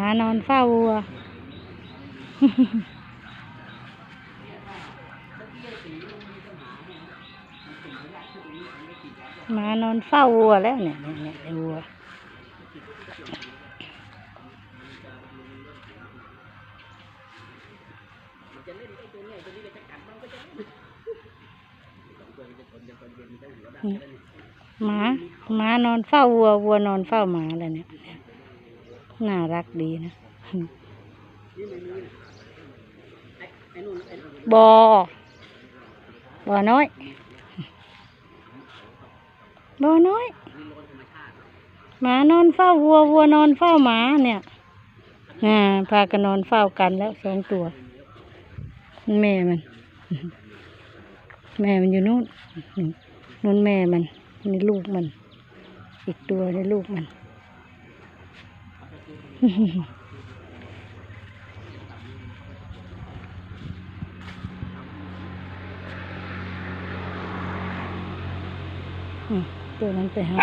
านอนเฝ้าวัว มานอนเฝ้าวัวแล้วเนี่ยเนี่ยไอ้วัวหมาหมานอนเฝ้าวัว วัวนอนเฝ้าหมาอะไรเนี่ย น่ารักดีนะบอบอน้อยบอน้อย หมานอนเฝ้าวัววัวนอนเฝ้าหมาเนี่ยอ่าพากันนอนเฝ้ากันแล้วสองตัว แม่มัน แม่มันอยู่นู่นนู่นแม่มันนี่ลูกมัน อีกตัวนี่ลูกมัน ตัวนั้นไปหา